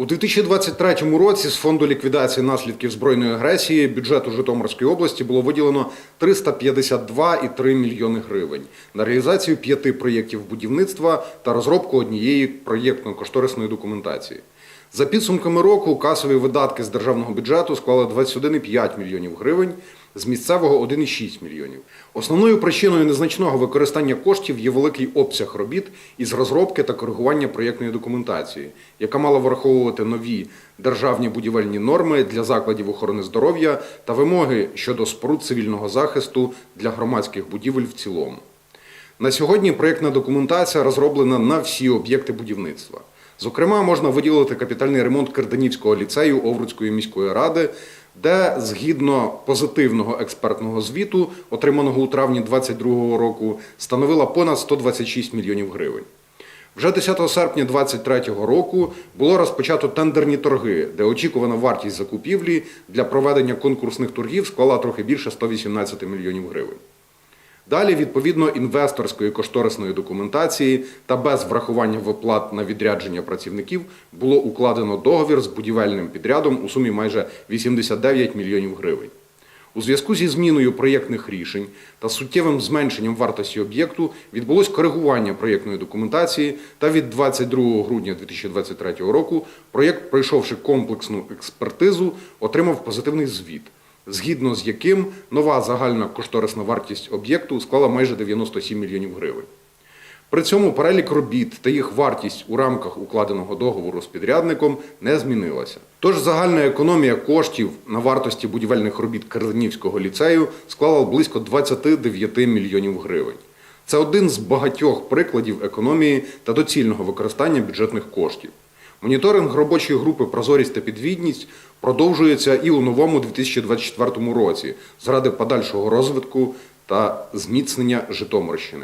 У 2023 році з фонду ліквідації наслідків збройної агресії бюджету Житомирської області було виділено 352,3 мільйони гривень на реалізацію п'яти проєктів будівництва та розробку однієї проєктно-кошторисної документації. За підсумками року касові видатки з державного бюджету склали 21,5 мільйонів гривень, з місцевого 1,6 мільйонів. Основною причиною незначного використання коштів є великий обсяг робіт із розробки та коригування проєктної документації, яка мала враховувати нові державні будівельні норми для закладів охорони здоров'я та вимоги щодо споруд цивільного захисту для громадських будівель в цілому. На сьогодні проєктна документація розроблена на всі об'єкти будівництва. Зокрема, можна виділити капітальний ремонт Кирданівського ліцею Овруцької міської ради, де згідно позитивного експертного звіту, отриманого у травні 2022 року, становила понад 126 мільйонів гривень. Вже 10 серпня 2023 року було розпочато тендерні торги, де очікувана вартість закупівлі для проведення конкурсних торгів склала трохи більше 118 мільйонів гривень. Далі, відповідно інвесторської кошторисної документації та без врахування виплат на відрядження працівників було укладено договір з будівельним підрядом у сумі майже 89 мільйонів гривень. У зв'язку зі зміною проєктних рішень та суттєвим зменшенням вартості об'єкту відбулось коригування проєктної документації та від 22 грудня 2023 року проєкт, пройшовши комплексну експертизу, отримав позитивний звіт згідно з яким нова загальна кошторисна вартість об'єкту склала майже 97 мільйонів гривень. При цьому перелік робіт та їх вартість у рамках укладеного договору з підрядником не змінилася. Тож загальна економія коштів на вартості будівельних робіт Кирилинівського ліцею склала близько 29 мільйонів гривень. Це один з багатьох прикладів економії та доцільного використання бюджетних коштів. Моніторинг робочої групи Прозорість та підвідність продовжується і у новому 2024 році заради подальшого розвитку та зміцнення Житомирщини.